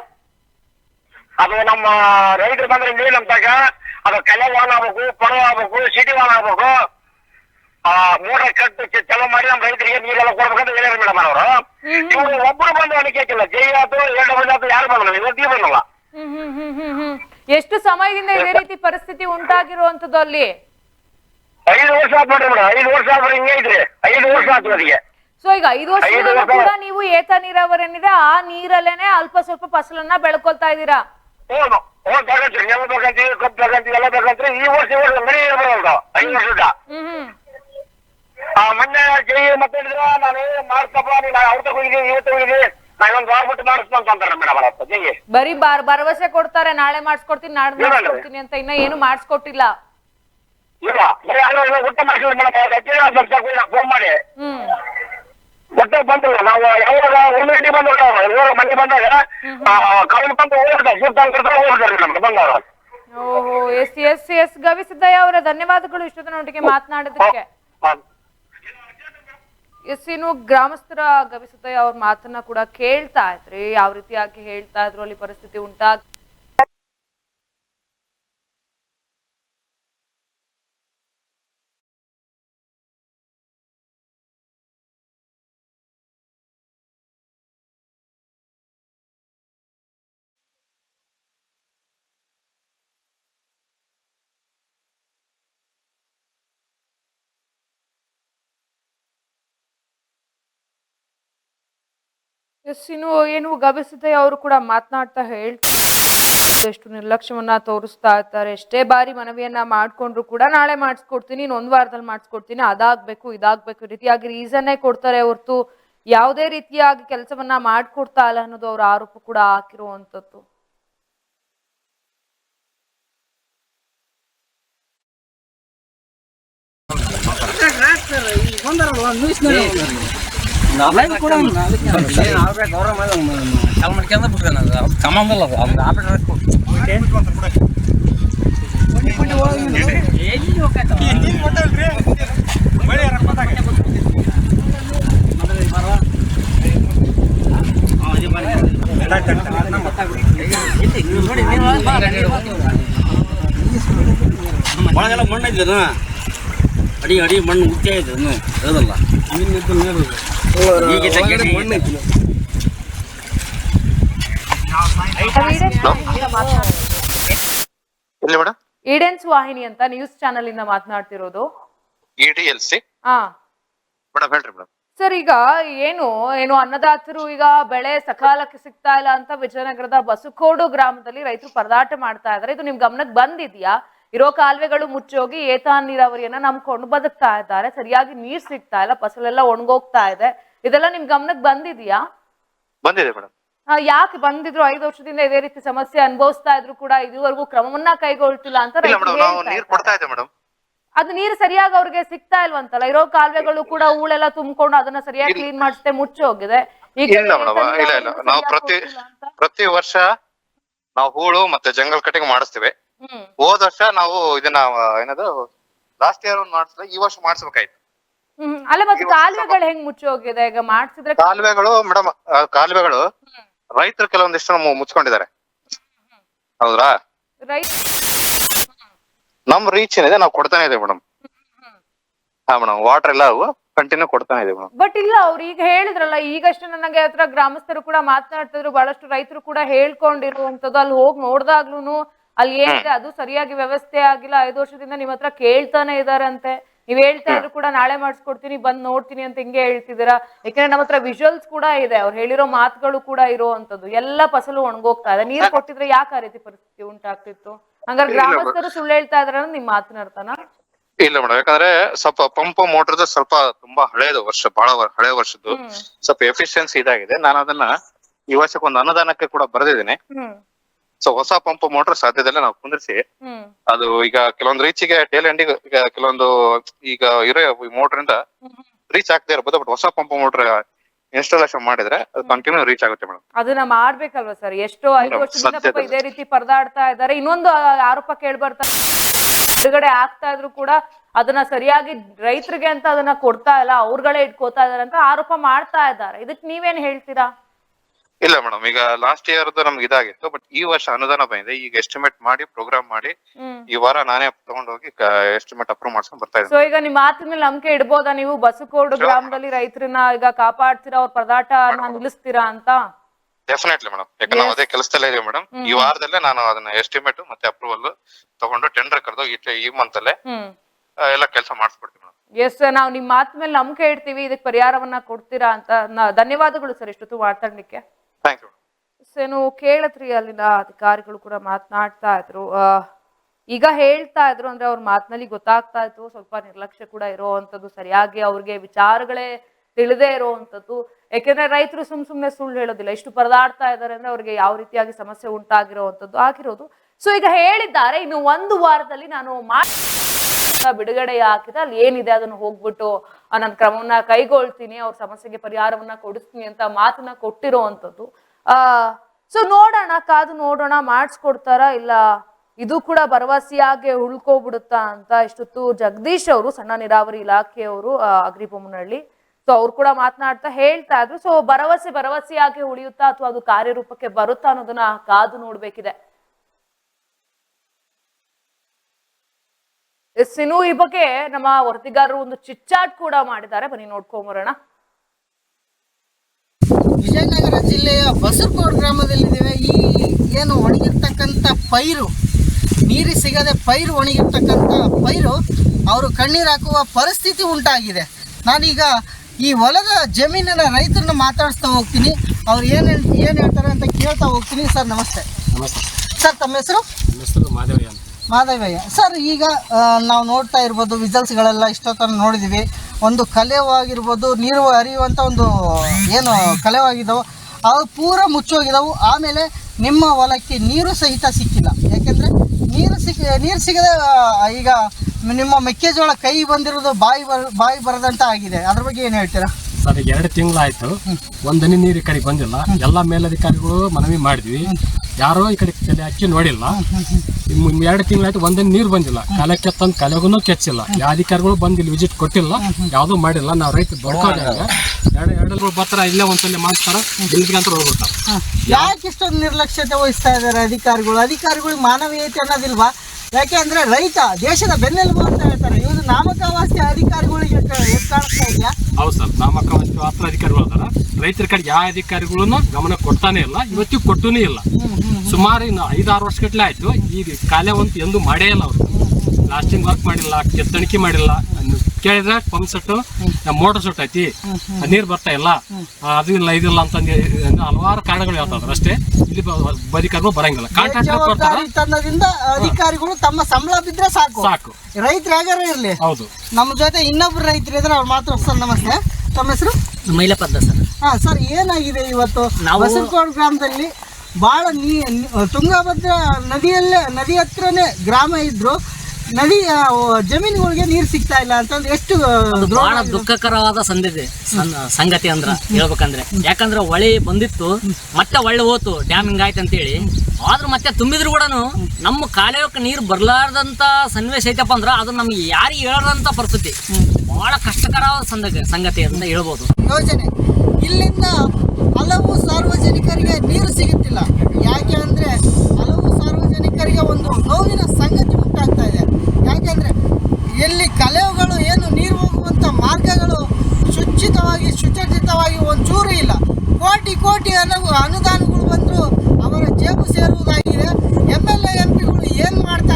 ಅದು ನಮ್ಮ ರೈತರು ಬಂದ್ರೆ ನೀರು ಅಂತಾಗ ಅದು ಕಲೆ ವಾಹನ ಆಗ್ಬೇಕು ಪಣ ಆಗ್ಬೇಕು ಸಿಟಿ ವಾಹನ ಆಗ್ಬೇಕು. ಆ ಮೋಟರ್ ಕಟ್ಟು ಚಲ ಮಾಡಿ ನಮ್ಮ ರೈತರಿಗೆ ನೀರೆಲ್ಲ ಕೊಡ್ಬೇಕಂತ ಹೇಳಿದ್ರು ಮೇಡಮ್ ಅವರು. ಇವರು ಒಬ್ರು ಬಂದು ಅನಿಕೆ ಹಾಕಿಲ್ಲ ಜೈ ಆತು ಎರಡು ಬಂದು ಆತು ಯಾರು ಬಂದಿಲ್ಲ. ಇವತ್ತಿಗೆ ಬಂದಲ್ಲ. ಎಷ್ಟು ಸಮಯದಿಂದ ಇದೇ ರೀತಿ ಪರಿಸ್ಥಿತಿ ಉಂಟಾಗಿರುವಂತದ್ದು ಅಲ್ಲಿ? ಐದು ವರ್ಷ ಆಯ್ತು ನೋಡ್ರಿ ಮೇಡಮ್. ಐದು ವರ್ಷ ಆದ್ರೆ ಹಿಂಗೆ ಐತ್ರಿ. ಐದು ವರ್ಷ ಆತು ಅದಕ್ಕೆ ಸೊ ಈಗ ಐದು ವರ್ಷ- ಕೂಡ ನೀವು ಏತ ನೀರಾವರಿ ಏನಿದೆ ಆ ನೀರಲ್ಲೇನೆ ಅಲ್ಪ ಸ್ವಲ್ಪ ಫಸಲನ್ನ ಬೆಳ್ಕೊಳ್ತಾ ಇದ್ದೀರಾ? ಹ್ಞೂ ಹ್ಞೂ ತಗೊಂತೀವಿ ನೆಲ ತಗೊಂತೀವಿ ಕಬ್ಬು ಎಲ್ಲ ತಗೊಂತೀವಿ ಈ ವರ್ಷ ಈ ವರ್ಷ ಮನೆ ಐದು ವರ್ಷದ. ಆ ಮೊನ್ನೆ ಜೈ ಮತ್ತೆ ಹೇಳಿದ್ರ ನಾನು ಮಾಡ್ತಪ್ಪ ನೀನು ಅವ್ರ ಹೋಗಿ ಹೋಗಿದ್ದೀನಿ ಇವತ್ತು ಹೋಗಿದ್ದೀನಿ ನಾನೊಂದು ವಾರ ಬಿಟ್ಟು ಮಾಡಿಸ್ತು ಅಂತ ಅಂತಾರೆ ಮೇಡಮ್ ಬರೀ ಬಾರ್ ಭರವಸೆ ಕೊಡ್ತಾರೆ ನಾಳೆ ಮಾಡಿಸ್ಕೊಡ್ತೀನಿ ಇಲ್ಲ. ಮಾಡಿಸ್ಕೊಡ್ತೀನಿ ಅಂತ ಇನ್ನ ಏನು ಮಾಡಿಸ್ಕೊಟ್ಟಿಲ್ಲ. ಇಲ್ಲ. ಬರೀ ಅಲ್ಲ ಊಟ ಮಾಡಿಸಿದ್ರು ಮೇಡಮ್ ಫೋನ್ ಮಾಡಿ. ಒಟ್ಟೆ ಬಂದಿಲ್ಲ. ನಾವು ಯಾವಾಗ ಉರ್ಮಿಟಿ ಬಂದಾಗ ಇವಾಗ ಮನೆ ಬಂದಾಗ ಕಾಲು ಬಂದು ಹೋಗ್ಬಿಡ್ತಾರೆ ಸುಲ್ತಾನ್ ಕರ್ತಾರೆ ಹೋಗ್ತಾರೆ ನಮ್ಗೆ ಬಂದವರು ಓಹೋ ಎಸ್ ಎಸ್ ಎಸ್ ಗವಿಸಿದ್ದಯ್ಯ ಅವರ ಧನ್ಯವಾದಗಳು ಇಷ್ಟೊತ್ತಿನೊಟ್ಟಿಗೆ ಮಾತನಾಡೋದಕ್ಕೆ ಎಸ್ ಇನ್ನು ಗ್ರಾಮಸ್ಥರ ಗವಿಸಿದ್ದಯ್ಯ ಅವ್ರ ಮಾತನ್ನ ಕೂಡ ಕೇಳ್ತಾ ಇದ್ರಿ. ಯಾವ ರೀತಿಯಾಗಿ ಹೇಳ್ತಾ ಇದ್ರು ಅಲ್ಲಿ ಪರಿಸ್ಥಿತಿ ಉಂಟಾ ಇನ್ನು ಏನು ಗವಿಸಿದ್ದಯ್ಯ ಅವರು ಕೂಡ ಮಾತನಾಡ್ತಾ ಹೇಳ್ತಾರೆ ಎಷ್ಟು ನಿರ್ಲಕ್ಷ್ಯವನ್ನ ತೋರಿಸ್ತಾ ಇರ್ತಾರೆ ಎಷ್ಟೇ ಬಾರಿ ಮನವಿಯನ್ನ ಮಾಡ್ಕೊಂಡ್ರು ಕೂಡ ನಾಳೆ ಮಾಡಿಸ್ಕೊಡ್ತೀನಿ ಇನ್ನೊಂದು ವಾರದಲ್ಲಿ ಮಾಡಿಸ್ಕೊಡ್ತೀನಿ ಅದಾಗ್ಬೇಕು ಇದಾಗ್ಬೇಕು ಈ ರೀತಿಯಾಗಿ ರೀಸನ್ನೇ ಕೊಡ್ತಾರೆ ಹೊರತು ಯಾವುದೇ ರೀತಿಯಾಗಿ ಕೆಲಸವನ್ನ ಮಾಡ್ಕೊಡ್ತಾ ಇಲ್ಲ ಅನ್ನೋದು ಅವ್ರ ಆರೋಪ ಕೂಡ ಹಾಕಿರುವಂಥದ್ದು ಅವ್ರ ಮೇಲೆ ಚಾಲು ಮಾಡ್ಕೊಂಡ ಬಿಟ್ರೆ ಅದು ಸಂಬಂಧ ಇಲ್ಲ ಅದು ಅವ್ರಿಗೆ ಆಪರೇಟರ್ ಎಲ್ಲಿ ಹೋಗ್ತಾಯ್ತವ? ಒಳಗೆಲ್ಲ ಮಣ್ಣು ಐತೇನ ಅಡಿ ಅಡಿ ಮಣ್ಣು ಮುಚ್ಚೆ ಐತೆ ಇನ್ನು ಇರೋದಲ್ಲ ಈಗ ಈಡೆನ್ಸ್ ವಾಹಿನಿ ಅಂತ ನ್ಯೂಸ್ ಚಾನೆಲ್ ಇಂದ ಮಾತನಾಡ್ತಿರೋದು. ಮೇಡಮ್ ಸರ್ ಈಗ ಏನು ಏನು ಅನ್ನದಾತರು ಈಗ ಬೆಳೆ ಸಕಾಲಕ್ಕೆ ಸಿಗ್ತಾ ಇಲ್ಲ ಅಂತ ವಿಜಯನಗರದ ಬಸುಕೋಡು ಗ್ರಾಮದಲ್ಲಿ ರೈತರು ಪರದಾಟ ಮಾಡ್ತಾ ಇದಾರೆ. ಇದು ನಿಮ್ ಗಮನಕ್ಕೆ ಬಂದಿದ್ಯಾ? ಇರೋ ಕಾಲುವೆಗಳು ಮುಚ್ಚೋಗಿ ಏತ ನೀರಾವರಿಯನ್ನ ನಂಬ್ಕೊಂಡು ಬದುಕ್ತಾ ಇದ್ದಾರೆ. ಸರಿಯಾಗಿ ನೀರ್ ಸಿಗ್ತಾ ಇಲ್ಲ ಫಸಲೆಲ್ಲ ಒಣಗೋಗ್ತಾ ಇದೆ. ಇದೆಲ್ಲ ನಿಮ್ ಗಮನಕ್ಕೆ ಬಂದಿದ್ಯಾ? ಬಂದಿದೆ ಮೇಡಮ್ ಯಾಕೆ ಬಂದಿದ್ರು ಐದು ವರ್ಷದಿಂದ ಇದೇ ರೀತಿ ಸಮಸ್ಯೆ ಅನುಭವಿಸ್ತಾ ಇದ್ರು ಕೂಡ ಇದುವರೆಗೂ ಕ್ರಮವನ್ನ ಕೈಗೊಳ್ತಿಲ್ಲ ಅಂತ ರೈತರು ಹೇಳ್ತಾ ಇದ್ದಾರೆ. ಅದು ನೀರು ಸರಿಯಾಗಿ ಅವ್ರಿಗೆ ಸಿಗ್ತಾ ಇಲ್ವಂತಲ್ಲ? ಇರೋ ಕಾಲುವೆಗಳು ಕೂಡ ಹೂಳೆಲ್ಲ ತುಂಬಿಕೊಂಡು ಅದನ್ನ ಸರಿಯಾಗಿ ಕ್ಲೀನ್ ಮಾಡಿಸ್ತೇ ಮುಚ್ಚಿ ಹೋಗಿದೆ. ಈಗ ಇಲ್ಲ ಮೇಡಮ್ ಏತನ್ ಇಲ್ಲ ಇಲ್ಲ. ನಾವು ಸರಿಯಾಗಿ ಪ್ರತಿ ಅಂತ. ಪ್ರತಿ ವರ್ಷ ನಾವು ಹೂಳು ಮತ್ತೆ ಜಂಗಲ್ ಕಟಿಂಗ್ ಮಾಡಿಸ್ತೀವಿ. ಹ್ಮ್. ಹೋದ ವರ್ಷ ನಾವು ಇದನ್ನ ಆ, ಏನದು ಲಾಸ್ಟ್ ಇಯರ್ ಒಂದು ಈ ವರ್ಷ ಮಾಡಿಸ್ಬೇಕಾಯ್ತು. ಹ್ಮ್ ಅಲ್ಲ ಮತ್ತೆ ಕಾಲುವೆಗಳು ಹೆಂಗ್ ಮುಚ್ಚಿ ಹೋಗಿದೆ? ಈಗ ಮಾಡ್ಸಿದ್ರೆ ಕಾಲುವೆಗಳು ಮೇಡಮ್ ಕಾಲುವೆಗಳು ರೈತರು ಕೆಲವೊಂದಿಷ್ಟು ಮುಚ್ಕೊಂಡಿದ್ದಾರೆ. ಹೌದ್ರಾ? ರೈತ ನಮ್ ರೀಚ್ ಏನಿದೆ ನಾವು ಕೊಡ್ತಾನೆ ಇದೀವಿ ಮೇಡಮ್. ಹಾ ಮೇಡಮ್ ವಾಟರ್ ಎಲ್ಲ ಕಂಟಿನ್ಯೂ ಕೊಡ್ತಾನೆ ಇದೀವಿ ಮೇಡಮ್. ಬಟ್ ಇಲ್ಲ ಅವ್ರು ಈಗ ಹೇಳಿದ್ರಲ್ಲ ಈಗಷ್ಟೇ ನನಗೆ ಹತ್ರ ಗ್ರಾಮಸ್ಥರು ಕೂಡ ಮಾತನಾಡ್ತಿದ್ರು ಬಹಳಷ್ಟು ರೈತರು ಕೂಡ ಹೇಳ್ಕೊಂಡಿರುವಂತದ್ದು ಅಲ್ಲಿ ಹೋಗಿ ನೋಡ್ದಾಗ್ಲೂನು ಅಲ್ಲಿ ಏನಿದೆ ಅದು ಸರಿಯಾಗಿ ವ್ಯವಸ್ಥೆ ಆಗಿಲ್ಲ ಐದು ವರ್ಷದಿಂದ ನಿಮ್ ಹತ್ರ ಕೇಳ್ತಾನೆ ಇದಾರಂತೆ. ನೀವ್ ಹೇಳ್ತಾ ಇದ್ರು ಕೂಡ ನಾಳೆ ಮಾಡಿಸ್ಕೊಡ್ತೀನಿ ಬಂದ್ ನೋಡ್ತೀನಿ ಅಂತ ಹಿಂಗೆ ಹೇಳ್ತಿದ್ದೀರಾ? ಯಾಕಂದ್ರೆ ನಮ್ಮ ಹತ್ರ ವಿಜುವಲ್ಸ್ ಕೂಡ ಇದೆ ಅವ್ರು ಹೇಳಿರೋ ಮಾತುಗಳು ಕೂಡ ಇರುವಂತದ್ದು ಎಲ್ಲ ಫಸಲು ಒಣಗೋಗ್ತಾ ಇದೆ. ನೀರ್ ಕೊಟ್ಟಿದ್ರೆ ಯಾಕೆ ಆ ರೀತಿ ಪರಿಸ್ಥಿತಿ ಉಂಟಾಗ್ತಿತ್ತು? ಹಂಗಾರೆ ಗ್ರಾಮಸ್ಥರು ಸುಳ್ಳು ಹೇಳ್ತಾ ಇದ್ರ ನಿಮ್ ಮಾತಿನ ಅರ್ಥನ? ಇಲ್ಲ ಮೇಡಮ್ ಯಾಕಂದ್ರೆ ಸ್ವಲ್ಪ ಪಂಪ್ ಮೋಟರ್ದು ಸ್ವಲ್ಪ ತುಂಬಾ ಹಳೇದು ವರ್ಷ ಬಹಳ ಹಳೆ ವರ್ಷದ್ದು. ಸ್ವಲ್ಪ ಎಫಿಷಿಯನ್ಸಿ ಇದಾಗಿದೆ. ನಾನು ಅದನ್ನ ಈ ವರ್ಷಕ್ಕೆ ಒಂದು ಅನುದಾನಕ್ಕೆ ಕೂಡ ಬರೆದಿದ್ದೀನಿ. ಸೊ ಹೊಸ ಪಂಪ್ ಮೋಟರ್ ಸಾಧ್ಯದಲ್ಲೇ ನಾವು ಕುಂದಿರಿಸಿ. ಅದು ಈಗ ಕೆಲವೊಂದು ರೀಚಿಗೆ ಟೇಲ್ ಎಂಡಿಗೆ ಈಗ ಕೆಲವೊಂದು ಈಗ ಇರೋ ಮೋಟರ್ ಇಂದ ರೀಚ್ ಆಗ್ತಾ ಇರ್ಬೋದು ಬಟ್ ಹೊಸ ಪಂಪ್ ಮೋಟರ್ ಇನ್ಸ್ಟಾಲೇಷನ್ ಮಾಡಿದ್ರೆ ಅದು ಕಂಟಿನ್ಯೂ ರೀಚ್ ಆಗುತ್ತೆ ಮೇಡಮ್. ಅದನ್ನ ಮಾಡ್ಬೇಕಲ್ವಾ ಸರ್? ಎಷ್ಟೋ ಐದು ವರ್ಷದಿಂದ ಇದೇ ರೀತಿ ಪರದಾಡ್ತಾ ಇದ್ದಾರೆ. ಇನ್ನೊಂದು ಆರೋಪ ಕೇಳ್ಬರ್ತಾ ಬಿಡುಗಡೆ ಆಗ್ತಾ ಇದ್ರು ಕೂಡ ಅದನ್ನ ಸರಿಯಾಗಿ ರೈತರಿಗೆ ಅಂತ ಅದನ್ನ ಕೊಡ್ತಾ ಇಲ್ಲ ಅವ್ರಗಳೇ ಇಟ್ಕೋತಾ ಇದಾರೆ ಅಂತ ಆರೋಪ ಮಾಡ್ತಾ ಇದ್ದಾರೆ. ಇದಕ್ ನೀವೇನ್ ಹೇಳ್ತೀರಾ? ಇಲ್ಲ ಮೇಡಮ್ ಈಗ ಲಾಸ್ಟ್ ಇಯರ್ ನಮ್ಗೆ ಇದಾಗಿತ್ತು ಬಟ್ ಈ ವರ್ಷ ಅನುದಾನ ಬಂದಿದೆ. ಈಗ ಎಸ್ಟಿಮೇಟ್ ಮಾಡಿ ಪ್ರೋಗ್ರಾಮ್ ಮಾಡಿ ಈ ವಾರ ನಾನೇ ತಗೊಂಡೋಗಿ ಎಸ್ಟಿಮೇಟ್ ಅಪ್ರೂವ್ ಮಾಡ್ಸ್ಕೊಂಡ್ ಬರ್ತಾ ಇದ್ದೀನಿ. ಸೊ ಈಗ ನಿಮ್ ಮಾತಿನ ಮೇಲೆ ನಂಬಿಕೆ ಇಡ್ಬೋದಾ ನೀವು? ಬಸಕೋಡು ಗ್ರಾಮದಲ್ಲಿ ರೈತರನ್ನ ಈಗ ಕಾಪಾಡ್ತೀರಾ? ಅವ್ರ ಪರದಾಟ ನಿಲ್ಲಿಸ್ತೀರಾ ಅಂತ? ಡೆಫಿನೆಟ್ಲಿ ಮೇಡಮ್ ಯಾಕಂದ್ರೆ ನಾವು ಅದೇ ಕೆಲಸದಲ್ಲೇ ಇದೀವಿ ಮೇಡಮ್ ಈ ವಾರದಲ್ಲೇ ನಾನು ಅದನ್ನ ಎಸ್ಟಿಮೇಟ್ ಮತ್ತೆ ಅಪ್ರೂವಲ್ ತಗೊಂಡು ಟೆಂಡರ್ ಕರೆದು ಈ ಮಂತ್ ಅಲ್ಲೇ ಎಲ್ಲ ಕೆಲಸ ಮಾಡಿಸ್ಬಿಡ್ತೀವಿ ಮೇಡಮ್ ಎಸ್ ನಾವು ನಿಮ್ ಮಾತ್ ಮೇಲೆ ನಂಬಿಕೆ ಇಡ್ತೀವಿ. ಇದಕ್ಕೆ ಪರಿಹಾರವನ್ನ ಕೊಡ್ತೀರಾ ಅಂತ ಧನ್ಯವಾದಗಳು ಸರ್ ಇಷ್ಟೊತ್ತು ಮಾತಾಡ್ಲಿಕ್ಕೆ. ಏನು ಕೇಳತ್ರಿ, ಅಲ್ಲಿನ ಅಧಿಕಾರಿಗಳು ಕೂಡ ಮಾತನಾಡ್ತಾ ಇದ್ರು. ಈಗ ಹೇಳ್ತಾ ಇದ್ರು ಅಂದ್ರೆ ಅವ್ರ ಮಾತಿನಲ್ಲಿ ಗೊತ್ತಾಗ್ತಾ ಇತ್ತು, ಸ್ವಲ್ಪ ನಿರ್ಲಕ್ಷ್ಯ ಕೂಡ ಇರೋವಂಥದ್ದು, ಸರಿಯಾಗಿ ಅವ್ರಿಗೆ ವಿಚಾರಗಳೇ ತಿಳಿದೇ ಇರೋವಂಥದ್ದು. ಯಾಕೆಂದ್ರೆ ರೈತರು ಸುಮ್ ಸುಮ್ನೆ ಸುಳ್ಳು ಹೇಳೋದಿಲ್ಲ, ಇಷ್ಟು ಪರದಾಡ್ತಾ ಇದ್ದಾರೆ ಅಂದ್ರೆ ಅವ್ರಿಗೆ ಯಾವ ರೀತಿಯಾಗಿ ಸಮಸ್ಯೆ ಉಂಟಾಗಿರೋವಂಥದ್ದು ಆಗಿರೋದು. ಸೊ ಈಗ ಹೇಳಿದ್ದಾರೆ, ಇನ್ನು ಒಂದು ವಾರದಲ್ಲಿ ನಾನು ಮಾಡಿ ಬಿಡುಗಡೆ ಹಾಕಿದ ಅಲ್ಲಿ ಏನಿದೆ, ಅದನ್ನು ಹೋಗ್ಬಿಟ್ಟು ನನ್ನ ಕ್ರಮವನ್ನ ಕೈಗೊಳ್ತೀನಿ, ಅವ್ರ ಸಮಸ್ಯೆಗೆ ಪರಿಹಾರವನ್ನ ಕೊಡಿಸ್ತೀನಿ ಅಂತ ಮಾತನ್ನ ಕೊಟ್ಟಿರೋವಂಥದ್ದು. ಆ ಸೊ ನೋಡೋಣ, ಕಾದು ನೋಡೋಣ, ಮಾಡಿಸ್ಕೊಡ್ತಾರ ಇಲ್ಲ ಇದು ಕೂಡ ಭರವಸೆಯಾಗೆ ಉಳ್ಕೋಬಿಡುತ್ತಾ ಅಂತ ಇಷ್ಟೊತ್ತು ಜಗದೀಶ್ ಅವರು, ಸಣ್ಣ ನೀರಾವರಿ ಇಲಾಖೆಯವರು ಅಗ್ರಿಬೊಮ್ಮನಹಳ್ಳಿ ಸೊ ಅವ್ರು ಕೂಡ ಮಾತನಾಡ್ತಾ ಹೇಳ್ತಾ ಇದ್ರು. ಸೊ ಭರವಸೆ ಭರವಸೆಯಾಗೆ ಉಳಿಯುತ್ತಾ ಅಥವಾ ಅದು ಕಾರ್ಯರೂಪಕ್ಕೆ ಬರುತ್ತಾ ಅನ್ನೋದನ್ನ ಕಾದು ನೋಡ್ಬೇಕಿದೆ. ಎಸ್, ಇನ್ನು ಈ ಬಗ್ಗೆ ನಮ್ಮ ವರದಿಗಾರರು ಒಂದು ಚಿಚ್ಚಾಟ್ ಕೂಡ ಮಾಡಿದ್ದಾರೆ. ಬನ್ನಿ ನೋಡ್ಕೊಂಬರೋಣ ವಿಜಯನಗರ ಜಿಲ್ಲೆಯ ಬಸರಕೋಡ್ ಗ್ರಾಮದಲ್ಲಿದ್ದೇವೆ ಈ ಏನು ಒಣಗಿರ್ತಕ್ಕಂಥ ಪೈರು ನೀರು ಸಿಗದೆ ಪೈರು ಒಣಗಿರ್ತಕ್ಕಂಥ ಪೈರು ಅವರು ಕಣ್ಣೀರು ಹಾಕುವ ಪರಿಸ್ಥಿತಿ ಉಂಟಾಗಿದೆ. ನಾನೀಗ ಈ ಹೊಲದ ಜಮೀನಿನ ರೈತರನ್ನ ಮಾತಾಡಿಸ್ತಾ ಹೋಗ್ತೀನಿ. ಅವ್ರು ಏನು ಏನು ಹೇಳ್ತಾರೆ ಅಂತ ಕೇಳ್ತಾ ಹೋಗ್ತೀನಿ. ಸರ್ ನಮಸ್ತೆ. ನಮಸ್ತೆ. ಸರ್ ತಮ್ಮ ಹೆಸರು? ಹೆಸರು ಮಾದೇವಯ್ಯ ಮಾಧವಯ್ಯ ಸರ್, ಈಗ ನಾವು ನೋಡ್ತಾ ಇರ್ಬೋದು ವಿಸಲ್ಸ್ಗಳೆಲ್ಲ ಇಷ್ಟೊತ್ತನ ನೋಡಿದ್ದೀವಿ ಒಂದು ಕಲೆವಾಗಿರ್ಬೋದು, ನೀರು ಹರಿಯುವಂಥ ಒಂದು, ಏನು ಕಲೆವಾಗಿದ್ದವು. ಅವು ಪೂರ ಮುಚ್ಚೋಗಿದ್ದವು. ಆಮೇಲೆ ನಿಮ್ಮ ಹೊಲಕ್ಕೆ ನೀರು ಸಹಿತ ಸಿಕ್ಕಿಲ್ಲ. ಯಾಕೆಂದರೆ ನೀರು ಸಿಕ್ಕ ನೀರು ಸಿಗದೆ ಈಗ ನಿಮ್ಮ ಮೆಕ್ಕೆಜೋಳ ಕೈ ಬಂದಿರೋದು ಬಾಯಿ ಬರ, ಬಾಯಿ ಬರದಂತ ಆಗಿದೆ. ಅದ್ರ ಬಗ್ಗೆ ಏನು ಹೇಳ್ತೀರಾ? ಸರ್, ಎರಡು ತಿಂಗಳಾಯ್ತು. ಒಂದ್ ಹನಿ ನೀರು ಈ ಕಡೆ ಬಂದಿಲ್ಲ. ಎಲ್ಲ ಮೇಲಧಿಕಾರಿಗಳು ಮನವಿ ಮಾಡಿದ್ವಿ. ಯಾರೋ ಈ ಕಡೆ ತಲೆ ಅಕ್ಕಿ ನೋಡಿಲ್ಲ. ಎರಡು ತಿಂಗಳಾಯ್ತು ಒಂದನೇ ನೀರು ಬಂದಿಲ್ಲ. ಕಲೆ ಕೆತ್ತಂದ್ ಕಲೆಗೂ ಕೆಚ್ಚಿಲ್ಲ. ಯಾವ ಅಧಿಕಾರಿಗಳು ಬಂದು ಇಲ್ಲಿ ವಿಸಿಟ್ ಕೊಟ್ಟಿಲ್ಲ. ಯಾವುದೂ ಮಾಡಿಲ್ಲ. ನಾವು ರೈತ ಬಡ್ಕೋದಾಗ ಎರಡು ಎರಡು ಬರ್ತಾರ, ಇಲ್ಲೇ ಒಂದ್ಸಲ ಮಾಡ್ತಾರ. ಇಲ್ಲಿಗಂತ ಹೋಗ್ಬಿಡ್ತಾರೆ ಯಾಕೆ ಇಷ್ಟೊಂದು ನಿರ್ಲಕ್ಷ್ಯತೆ ವಹಿಸ್ತಾ ಇದ್ದಾರೆ ಅಧಿಕಾರಿಗಳು? ಅಧಿಕಾರಿಗಳಿಗೆ ಮಾನವೀಯತೆ ಅನ್ನೋದಿಲ್ವಾ? ಯಾಕೆ ಅಂದ್ರೆ ರೈತ ದೇಶದ ಬೆನ್ನೆಲುಬು ಅಂತ ಹೇಳ್ತಾರೆ. ಇವರು ನಾಮಕಾವಾಸ್ತಿ ಅಧಿಕಾರಿಗಳಿಗೆ ಕಾಣಿಸ್ತಾ ಇದೆಯಾ? ಹೌದು ಸರ್ ನಾಮಕ ಮಾತ್ರ ಅಧಿಕಾರಿಗಳು ಅದಾರ. ರೈತರ ಕಡೆ ಯಾವ ಅಧಿಕಾರಿಗಳನ್ನು ಗಮನ ಕೊಡ್ತಾನೆ ಇಲ್ಲ ಇವತ್ತಿಗೂ ಕೊಟ್ಟೂನೇ ಇಲ್ಲ. ಸುಮಾರು ಇನ್ನು ಐದಾರು ವರ್ಷಗಟ್ಲೆ ಆಯ್ತು ಈಗ ಕಾಲೇ ಒಂದು ಎಂದು ಮಾಡೇ ಇಲ್ಲ ಅವರು. ಲಾಸ್ಟಿಂಗ್ ವರ್ಕ್ ಮಾಡಿಲ್ಲ ತಣಿಕೆ ಮಾಡಿಲ್ಲ. ಕೇಳಿದ್ರೆ ಪಂಪ್ ಸೆಟ್ ಮೋಟರ್ ಸೆಟ್ ಐತಿ. ನೀರು ಬರ್ತಾ ಇಲ್ಲ. ಅದು ಇಲ್ಲ ಇದಿಲ್ಲ ಅಂತ ಹಲವಾರು ಕಾರಣಗಳು ಹೇಳ್ತಾರೆ ಅಷ್ಟೇ. ಇಲ್ಲಿ ಬದಿಕಾರರು ಬರಂಗಿಲ್ಲ. ಕಾಂಟ್ರಾಕ್ಟರ್ ಅಧಿಕಾರಿಗಳು ತಮ್ಮ ಸಂಬಳ ಬಿದ್ರೆ ಸಾಕು. ಸಾಕು. ರೈತರು ಯಾಗಾರ ಇರ್ಲಿ? ಹೌದು. ನಮ್ಮ ಜೊತೆ ಇನ್ನೊಬ್ರು ರೈತರು ಇದ್ರೆ ಅವ್ರು ಮಾತ್ರ ಸರ್ ನಮಸ್ತೆ. ತಮ್ಮ ಹೆಸರು? ಮೈಲಪದ್ದ ಸರ್. ಹಾ ಸರ್ ಏನಾಗಿದೆ ಇವತ್ತು? ನಾವು- ಬಸರಕೋಡ್ ಗ್ರಾಮದಲ್ಲಿ ಬಹಳ ನೀ- ತುಂಗಭದ್ರಾ ನದಿಯಲ್ಲೇ ನದಿ ಹತ್ರನೇ ಗ್ರಾಮ ಇದ್ರು. ನದಿ ಜಮೀನುಗಳಿಗೆ ನೀರು ಸಿಗ್ತಾ ಇಲ್ಲ ಅಂತಂದ್ರೆ ಎಷ್ಟು ಬಹಳ ದುಃಖಕರವಾದ ಸಂದಿದೆ ಸಂಗತಿ ಅಂದ್ರ ಹೇಳ್ಬೇಕಂದ್ರೆ. ಯಾಕಂದ್ರೆ ಹೊಳೆ ಬಂದಿತ್ತು ಮತ್ತೆ ಒಳ್ಳೆ ಹೋತು ಡ್ಯಾಮ್ ಹಿಂಗಾಯ್ತು ಅಂತೇಳಿ. ಆದ್ರೂ ಮತ್ತೆ ತುಂಬಿದ್ರು ಕೂಡ ನಮ್ಮ ಕಾಲೇವಕ್ಕೆ ನೀರು ಬರ್ಲಾರ್ದಂತ ಸನ್ನಿವೇಶ ಐತಪ್ಪ ಅಂದ್ರ ಅದು ನಮ್ಗೆ ಯಾರಿಗೆ ಹೇಳದಂತ ಪರಿಸ್ಥಿತಿ. ಬಹಳ ಕಷ್ಟಕರವಾದ ಸಂದಗ ಸಂಗತಿ ಅಂತ ಹೇಳ್ಬೋದು. ಯೋಜನೆ. ಇಲ್ಲಿಂದ ಹಲವು ಸಾರ್ವಜನಿಕರಿಗೆ ನೀರು ಸಿಗುತ್ತಿಲ್ಲ. ಯಾಕೆ ಅಂದ್ರೆ ಹಲವು ಸಾರ್ವಜನಿಕರಿಗೆ ಒಂದು ನೋವಿನ ಸಂಗತಿ ಉಂಟಾಗ್ತಾ ಇದೆ. ಯಾಕೆಂದ್ರೆ ಎಲ್ಲಿ ಕಲೆಗಳು ಏನು ನೀರು ಹೋಗುವಂತ ಮಾರ್ಗಗಳು ಶುಚಿತವಾಗಿ ಸುಸಜ್ಜಿತವಾಗಿ ಒಂಚೂರು ಇಲ್ಲ. ಕೋಟಿ ಕೋಟಿ ಅನ್ನೋ ಅನುದಾನಗಳು ಬಂದರೂ ಅವರ ಜೇಬು ಸೇರುವುದಾಗಿದೆ. ಎಂ ಎಲ್ ಎ ಎಂ ಪಿಗಳು ಏನು ಮಾಡ್ತಾ